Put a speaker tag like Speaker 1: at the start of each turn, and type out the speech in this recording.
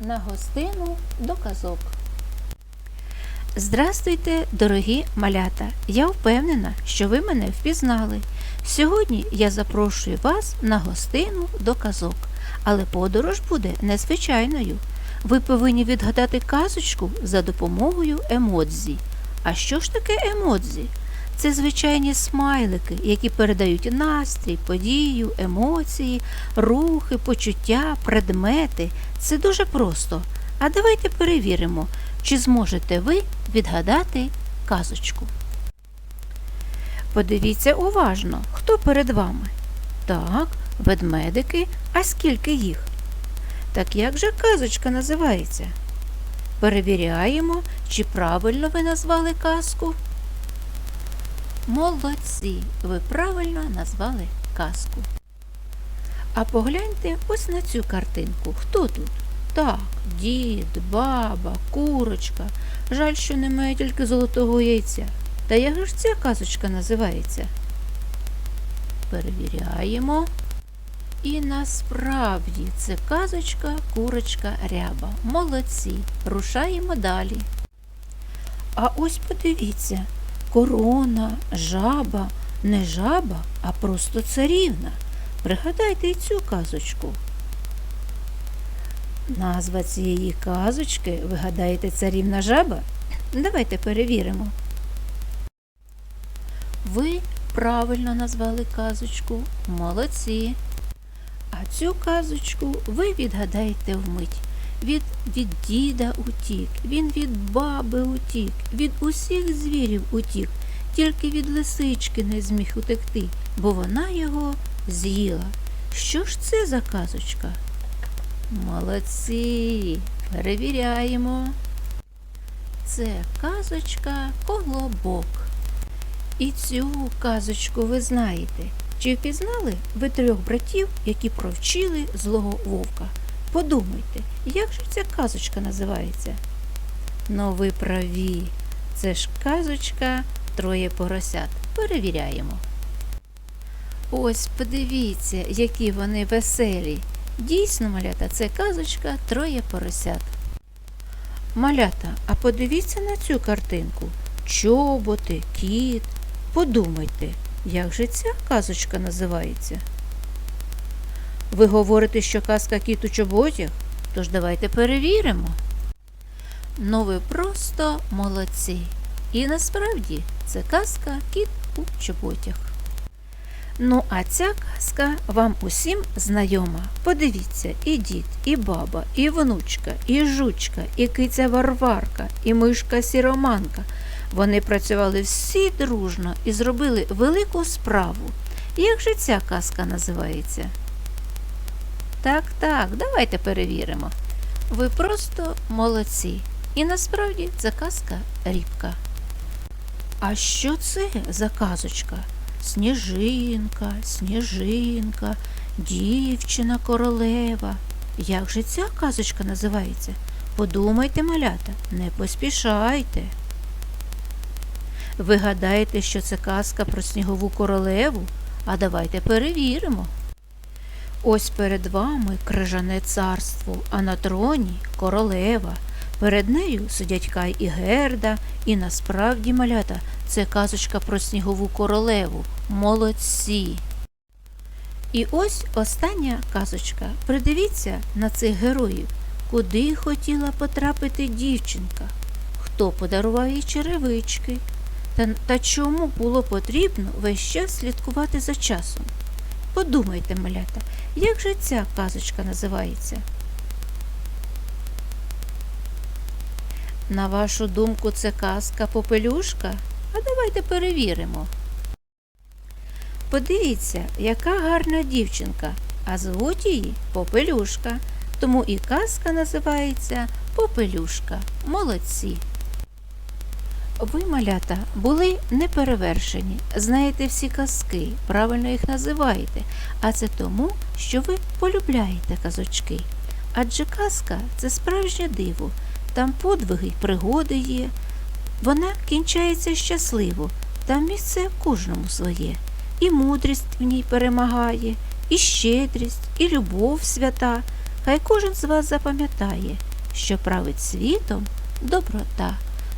Speaker 1: на гостину до казок. Здрастуйте, дорогі малята! Я впевнена, що ви мене впізнали. Сьогодні я запрошую вас на гостину до казок, але подорож буде незвичайною. Ви повинні відгадати казочку за допомогою емодзі. А що ж таке емодзі? Це звичайні смайлики, які передають настрій, подію, емоції, рухи, почуття, предмети. Це дуже просто. А давайте перевіримо, чи зможете ви відгадати казочку. Подивіться уважно, хто перед вами. Так, ведмедики, а скільки їх? Так як же казочка називається? Перевіряємо, чи правильно ви назвали казку. Молодці, ви правильно назвали казку. А погляньте ось на цю картинку. Хто тут? Так, дід, баба, курочка. Жаль, що немає тільки золотого яйця. Та як ж ця казочка називається? Перевіряємо. І насправді це казочка, курочка ряба. Молодці. Рушаємо далі. А ось подивіться, корона, жаба, не жаба, а просто царівна. Пригадайте і цю казочку. Назва цієї казочки, ви гадаєте, царівна жаба? Давайте перевіримо. Ви правильно назвали казочку. Молодці. А цю казочку ви відгадаєте вмить. Від, від діда утік, він від баби утік, від усіх звірів утік, тільки від лисички не зміг утекти, бо вона його з'їла. Що ж це за казочка? Молодці, перевіряємо. Це казочка Колобок. І цю казочку ви знаєте. Чи впізнали ви трьох братів, які провчили злого вовка? Подумайте, як же ця казочка називається? Ну, ви праві. Це ж казочка Троє поросят. Перевіряємо. Ось подивіться, які вони веселі. Дійсно, малята, це казочка Троє поросят. Малята, а подивіться на цю картинку. Чоботи, кіт. Подумайте, як же ця казочка називається? Ви говорите, що казка кіт у чоботях? Тож давайте перевіримо. Ну ви просто молодці. І насправді це казка кіт у чоботях. Ну, а ця казка вам усім знайома. Подивіться, і дід, і баба, і внучка, і жучка, і киця Варварка, і мишка Сіроманка. Вони працювали всі дружно і зробили велику справу. Як же ця казка називається? Так, так, давайте перевіримо. Ви просто молодці. І насправді це казка рібка. А що це за казочка? Сніжинка, сніжинка, дівчина королева. Як же ця казочка називається? Подумайте, малята, не поспішайте. Ви гадаєте, що це казка про снігову королеву? А давайте перевіримо. Ось перед вами крижане царство, а на троні королева. Перед нею сидять Кай і Герда, і насправді малята це казочка про снігову королеву. Молодці. І ось остання казочка. Придивіться на цих героїв, куди хотіла потрапити дівчинка, хто подарував їй черевички, та, та чому було потрібно весь час слідкувати за часом. Подумайте, малята, як же ця казочка називається? На вашу думку, це казка Попелюшка? А давайте перевіримо. Подивіться, яка гарна дівчинка, а звуть її Попелюшка. Тому і казка називається Попелюшка. Молодці. Ви, малята, були неперевершені, знаєте всі казки, правильно їх називаєте, а це тому, що ви полюбляєте казочки. Адже казка це справжнє диво, там подвиги й пригоди є. Вона кінчається щасливо, там місце кожному своє. І мудрість в ній перемагає, і щедрість, і любов свята. Хай кожен з вас запам'ятає, що править світом доброта.